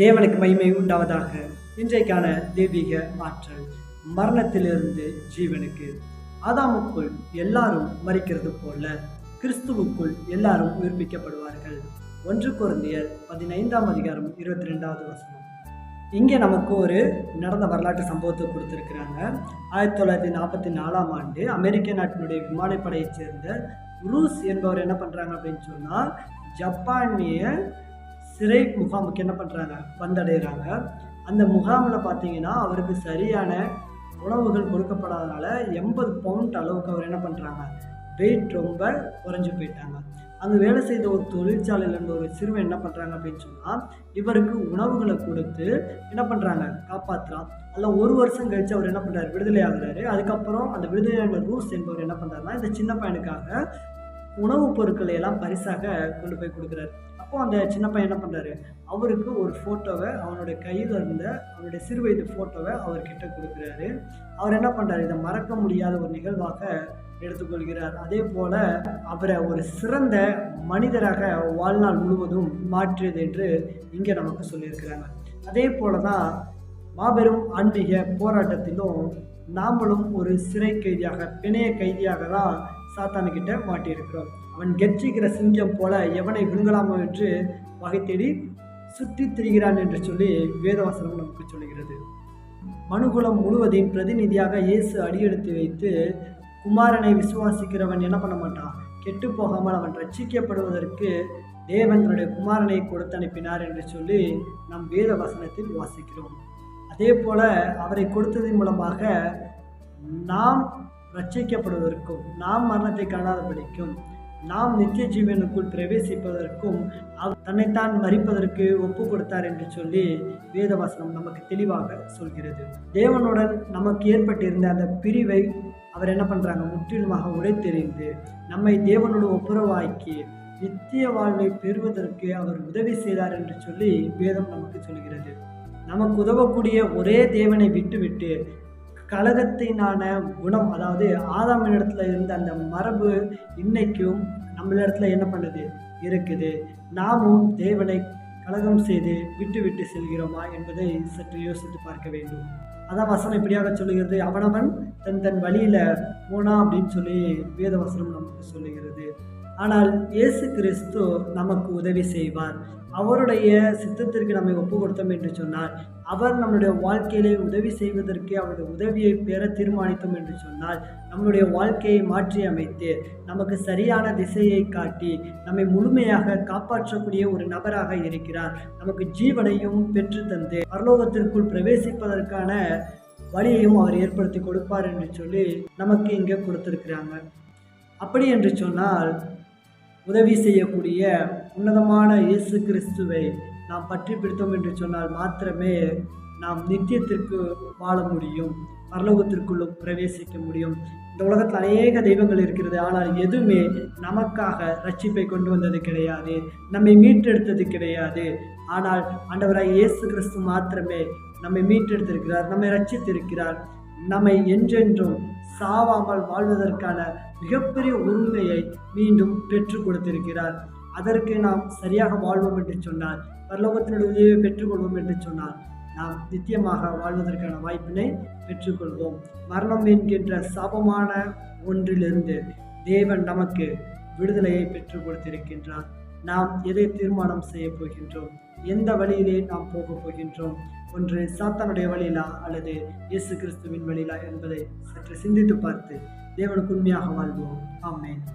தேவனுக்கு மகிமை உண்டாவதாக. இன்றைக்கான தெய்வீக ஆற்றல் மரணத்திலிருந்து ஜீவனுக்கு. ஆதாமுக்குள் எல்லாரும் மறிக்கிறது போல கிறிஸ்துவுக்குள் எல்லாரும் உயிர்ப்பிக்கப்படுவார்கள். ஒன்று குருந்தியர் பதினைந்தாம் அதிகாரம் இருபத்தி ரெண்டாவது வசனம். இங்கே நமக்கு ஒரு நடந்த வரலாற்று சம்பவத்தை கொடுத்துருக்குறாங்க. ஆயிரத்தி தொள்ளாயிரத்தி நாற்பத்தி நாலாம் ஆண்டு அமெரிக்க நாட்டினுடைய விமானப்படையைச் சேர்ந்த ரூஸ் என்பவர் என்ன பண்ணுறாங்க அப்படின்னு சொன்னால் ஜப்பானிய சிறை முகாமுக்கு என்ன பண்ணுறாங்க வந்தடைகிறாங்க அந்த முகாமில் பார்த்தீங்கன்னா அவருக்கு சரியான உணவுகள் கொடுக்கப்படாதனால எண்பது பவுண்ட் அளவுக்கு அவர் என்ன பண்ணுறாங்க வெயிட் ரொம்ப குறைஞ்சி போயிட்டாங்க. அங்கே வேலை செய்த ஒரு தொழிற்சாலையில் இருந்த ஒரு சிறுவன் என்ன பண்ணுறாங்க அப்படின்னு சொன்னால் இவருக்கு உணவுகளை கொடுத்து என்ன பண்ணுறாங்க காப்பாற்றுறான் அதில் ஒரு வருஷம் கழித்து அவர் என்ன பண்ணுறாரு விடுதலை ஆகுறாரு. அதுக்கப்புறம் அந்த விடுதலையான ரூஸ் என்பவர் என்ன பண்ணுறாருன்னா இந்த சின்ன பையனுக்காக உணவுப் பொருட்களை எல்லாம் பரிசாக கொண்டு போய் கொடுக்குறாரு. அப்போ அந்த சின்ன பையன் என்ன பண்ணுறாரு அவருக்கு ஒரு ஃபோட்டோவை அவனுடைய கையில் இருந்த அவனுடைய சிறு வயது ஃபோட்டோவை அவர்கிட்ட கொடுக்குறாரு. அவர் என்ன பண்ணுறாரு இதை மறக்க முடியாத ஒரு நிகழ்வாக எடுத்துக்கொள்கிறார். அதே போல் அவரை ஒரு சிறந்த மனிதராக வாழ்நாள் முழுவதும் மாற்றியது என்று இங்கே நமக்கு சொல்லியிருக்கிறாங்க. அதே போல தான் மாபெரும் ஆன்மீக போராட்டத்திலும் நாமளும் ஒரு சிறை கைதியாக பிணைய கைதியாக தான் சாத்தானுக்கிட்ட மாட்டியிருக்கிறோம். அவன் கெர்ச்சிக்கிற சிங்கம் போல எவனை விழுங்கலாமோ என்று வகை தேடி சுற்றித் திரிகிறான் என்று சொல்லி வேதவாசனம் நமக்கு சொல்கிறது மனுகுலம் முழுவதையும் பிரதிநிதியாக இயேசு அடியெடுத்து வைத்து குமாரனை விசுவாசிக்கிறவன் என்ன பண்ண மாட்டான்? கெட்டு போகாமல் அவன் ரட்சிக்கப்படுவதற்கு தேவன் தன்னுடைய குமாரனை கொடுத்து அனுப்பினார் என்று சொல்லி நம் வேத வசனத்தில் வாசிக்கிறோம். அதே போல அவரை கொடுத்ததன் மூலமாக நாம் ரட்சிக்கப்படுவதற்கும் நாம் மரணத்தை காணாதபடிக்கும் நாம் நித்திய ஜீவனுக்குள் பிரவேசிப்பதற்கும் அவர் தன்னைத்தான் மறிப்பதற்கு ஒப்பு கொடுத்தார் என்று சொல்லி வேதவசனம் நமக்கு தெளிவாக சொல்கிறது. தேவனுடன் நமக்கு ஏற்பட்டிருந்த அந்த பிரிவை அவர் என்ன பண்ணுறாங்க முற்றிலுமாக உடைத்தெறிந்து நம்மை தேவனோடு ஒப்புரவாக்கி நித்திய வாழ்வை பெறுவதற்கு அவர் உதவி செய்தார் என்று சொல்லி வேதம் நமக்கு சொல்கிறது. நமக்கு உதவக்கூடிய ஒரே தேவனை விட்டுவிட்டு கழகத்தினான குணம் அதாவது ஆதாமினிடத்துல இருந்த அந்த மரபு இன்னைக்கும் நம்மளிடத்துல என்ன பண்ணுது? இருக்குது. நாமும் தேவனை கலகம் செய்து விட்டு விட்டு செல்கிறோமா என்பதை சற்று யோசித்து பார்க்க வேண்டும். அதான் வசனம் இப்படியாக சொல்லுகிறது. அவனவன் தன் தன் வழியில் போனா அப்படின்னு சொல்லி வேத வசனம் நமக்கு சொல்லுகிறது. ஆனால் இயேசு கிறிஸ்து நமக்கு உதவி செய்வார். அவருடைய சித்தத்திற்கு நம்மை ஒப்பு கொடுத்தோம் என்று சொன்னார் அவர் நம்முடைய வாழ்க்கையிலே உதவி செய்வதற்கு அவருடைய உதவியை பெற தீர்மானித்தோம் என்று சொன்னால் நம்முடைய வாழ்க்கையை மாற்றி அமைத்து நமக்கு சரியான திசையை காட்டி நம்மை முழுமையாக காப்பாற்றக்கூடிய ஒரு நபராக இருக்கிறார். நமக்கு ஜீவனையும் பெற்று தந்து பரலோகத்திற்குள் பிரவேசிப்பதற்கான வழியையும் அவர் ஏற்படுத்தி கொடுப்பார் என்று சொல்லி நமக்கு இங்கே கொடுத்துருக்குறாங்க. அப்படி என்று சொன்னால் உதவி செய்யக்கூடிய உன்னதமான இயேசு கிறிஸ்துவை நாம் பற்றி பிடித்தோம் என்று சொன்னால் மாத்திரமே நாம் நித்தியத்திற்கு வாழ முடியும் பரலோகத்திற்குள்ளும் பிரவேசிக்க முடியும். இந்த உலகத்தில் அநேக தெய்வங்கள் இருக்கிறது ஆனால் எதுவுமே நமக்காக ரட்சிப்பை கொண்டு வந்தது கிடையாது நம்மை மீட்டெடுத்தது கிடையாது. ஆனால் ஆண்டவராக இயேசு கிறிஸ்து மாத்திரமே நம்மை மீட்டெடுத்திருக்கிறார் நம்மை ரட்சித்திருக்கிறார். நம்மை என்றென்றும் சாவாமல் வாழ்வதற்கான மிகப்பெரிய உரிமையை மீண்டும் பெற்றுக் கொடுத்திருக்கிறார். அதற்கு நாம் சரியாக வாழ்வோம் என்று சொன்னார் பரலோகத்தினுடைய உதவியை பெற்றுக்கொள்வோம் என்று சொன்னார் நாம் நித்தியமாக வாழ்வதற்கான வாய்ப்பினை பெற்றுக்கொள்வோம் மரணம் என்கின்ற சாபமான ஒன்றிலிருந்து தேவன் நமக்கு விடுதலையை பெற்றுக் கொடுத்திருக்கின்றார். நாம் எதை தீர்மானம் செய்ய போகின்றோம்? எந்த வழியிலே நாம் போக போகின்றோம்? ஒன்று சாத்தானுடைய வழியிலா? அல்லது இயேசு கிறிஸ்துவின் வழியிலா? என்பதை சற்று சிந்தித்து பார்த்து தேவனுக்கு உண்மையாக வாழ்வோம். ஆமேன்.